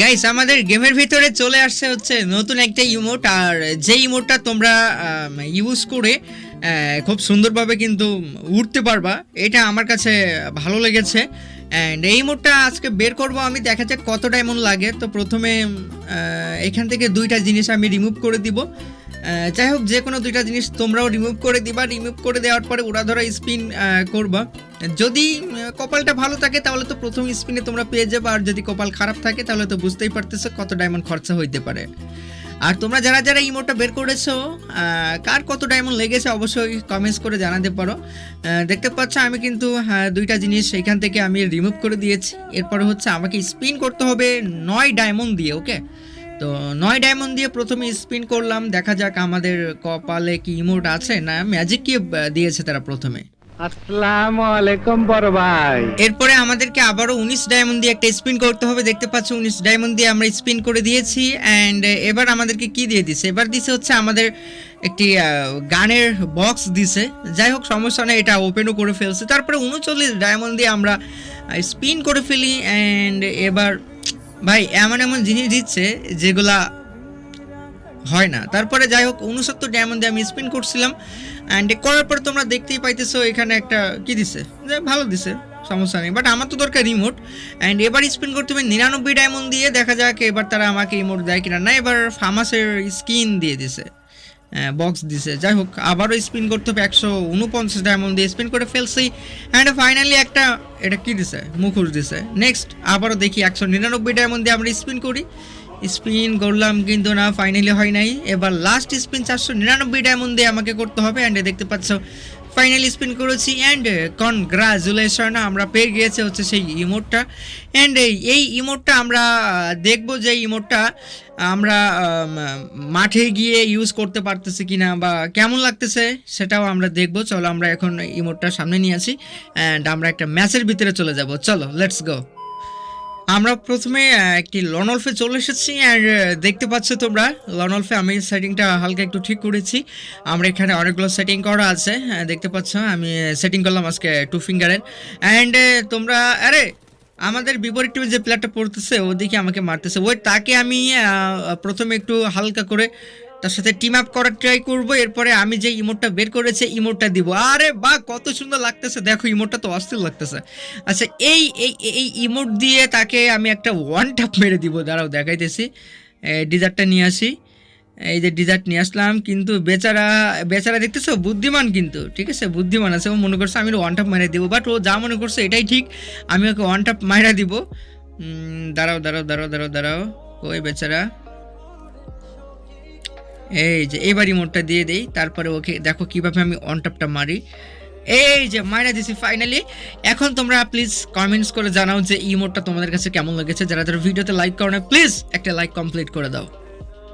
Guys আমাদের গেমের ভিতরে চলে আসছে হচ্ছে নতুন একটা ইমোট আর যে ইমোটটা তোমরা ইউজ করে খুব সুন্দরভাবে কিন্তু উঠতে পারবা, এটা আমার কাছে ভালো লেগেছে। অ্যান্ড এই ইমোটটা আজকে বের করব আমি, দেখা যাক কত ডায়মন্ড লাগে। তো প্রথমে এখান থেকে দুইটা জিনিস আমি রিমুভ করে দিব। যাই হোক, যে কোনো দুইটা জিনিস তোমরাও রিমুভ করে দিবা। রিমুভ করে দেওয়ার পরে ওরা ধরো স্পিন করবা। যদি কপালটা ভালো থাকে তাহলে তো প্রথম স্পিনে তোমরা পেয়ে যাবে। আর যদি কপাল খারাপ থাকে তাহলে তো বুঝতেই পারতেছো কত ডায়মন্ড খরচা হইতে পারে। আর তোমরা যারা যারা ইমোটটা বের করেছ কার কত ডায়মন্ড লেগেছে অবশ্যই কমেন্টস করে জানাতে পারো। দেখতে পাচ্ছ আমি কিন্তু হ্যাঁ, দুইটা জিনিস এখান থেকে আমি রিমুভ করে দিয়েছি। এরপরে হচ্ছে আমাকে স্পিন করতে হবে নয় ডায়মন্ড দিয়ে ওকে তো নয় ডায়মন্ড দিয়ে প্রথমে স্পিন করলাম। দেখা যাক আমাদের কপালে কি ইমোট আছে না ম্যাজিক কি দিয়েছে তারা প্রথমে। আসসালামু আলাইকুম বড় ভাই। এরপরে আমাদেরকে আবারও উনিশ ডায়মন্ড দিয়ে একটা স্পিন করতে হবে। দেখতে পাচ্ছ উনিশ ডায়মন্ড দিয়ে আমরা স্পিন করে দিয়েছি অ্যান্ড এবার আমাদেরকে কি দিয়ে দিছে? এবার দিছে হচ্ছে আমাদের একটি গানের বক্স দিছে। যাই হোক, সমস্যা নেই, এটা ওপেনও করে ফেলছে। তারপরে উনচল্লিশ ডায়মন্ড দিয়ে আমরা স্পিন করে ফেলি অ্যান্ড এবার ভাই, এমন এমন জিনিস দিচ্ছে যেগুলা হয় না। তারপরে যাই হোক উনসত্তর ডায়মন্ড দিয়ে আমি স্পিন করছিলাম অ্যান্ড করার পর তোমরা দেখতেই পাইতেছো এখানে একটা কি দিছে? যে ভালো দিছে, সমস্যা নেই। বাট আমার তো দরকার রিমোট অ্যান্ড এবার স্পিন করতে হবে নিরানব্বই ডায়মন্ড দিয়ে। দেখা যাক এবার তারা আমাকে রিমোট দেয় কিনা না। এবার ফার্মাসের স্কিন দিয়ে দিছে বক্স দিছে। যাই হোক, আবারও স্পিন করতে হবে একশো উনপঞ্চাশ ডায়মন্ড দিয়ে। স্পিন করে ফেলছি অ্যান্ড ফাইনালি একটা, এটা কি দিছে? মুখোশ দিছে। নেক্সট আবারও দেখি একশো নিরানব্বই ডায়মন্ড দিয়ে আমরা স্পিন করি। স্পিন করলাম কিন্তু না ফাইনালি হয় নাই। এবার লাস্ট স্পিন চারশো নিরানব্বই ডায়মন্ড দিয়ে আমাকে করতে হবে অ্যান্ড দেখতে পাচ্ছ ফাইনালি স্পিন করেছি অ্যান্ড কনগ্রাচুলেশন আমরা পেয়ে গিয়েছে হচ্ছে সেই ইমোটটা অ্যান্ড এই ইমোটটা আমরা দেখব যে ইমোটটা আমরা মাঠে গিয়ে ইউজ করতে পারতেছি কিনা বা কেমন লাগতেছে সেটাও আমরা দেখব। চলো আমরা এখন ইমোটটা সামনে নিয়ে আসি অ্যান্ড আমরা একটা ম্যাচের ভিতরে চলে যাব। চলো লেটস গো আমরা প্রথমে একটি লনলফে চলে এসেছি, আর দেখতে পাচ্ছ তোমরা, লনলফে আমি সেটিংটা হালকা একটু ঠিক করেছি। আমরা এখানে অনেকগুলো সেটিং করা আছে দেখতে পাচ্ছ, আমি সেটিং করলাম আজকে টু ফিঙ্গারের অ্যান্ড তোমরা, আরে, আমাদের বিপরীত টিমে যে প্লেয়ারটা পড়তেছে ওদিকে আমাকে মারতেছে। ওই তাকে আমি প্রথমে একটু হালকা করে তার সাথে টিম আপ করার ট্রাই করব, এরপরে আমি যে ইমোটটা বের করেছে ইমোটটা দিব। আরে বা কত সুন্দর লাগতেছে। দেখো ইমোটটা তো অস্থির লাগতেছে। আচ্ছা এই এই এই ইমোট দিয়ে তাকে আমি একটা ওয়ান টাপ মেরে দিব। দাঁড়াও, দেখাইতেছি। ডিজার্টটা নিয়ে আসি। এই যে ডিজার্ট নিয়ে আসলাম, কিন্তু বেচারা বেচারা দেখতেছো, বুদ্ধিমান কিন্তু। ঠিক আছে, বুদ্ধিমান আছে। ও মনে করছে আমি ওয়ান টাপ মেরে দিব বাট ও যা মনে করছে এটাই ঠিক। আমি ওকে ওয়ান টাপ মাইরা দিব। দাঁড়াও দাঁড়াও দাঁড়াও দাঁড়াও দাঁড়াও। ওই বেচারা। এই যে, এবার মোটটা দিয়ে দেই, তারপরে ওকে দেখো কীভাবে আমি অন মারি। এই যে মাইনা দিছি ফাইনালি এখন তোমরা প্লিজ কমেন্টস করে জানাও যে ইমোটটা তোমাদের কাছে কেমন লেগেছে। যারা যারা ভিডিওতে লাইক করো না প্লিজ একটা লাইক কমপ্লিট করে দাও।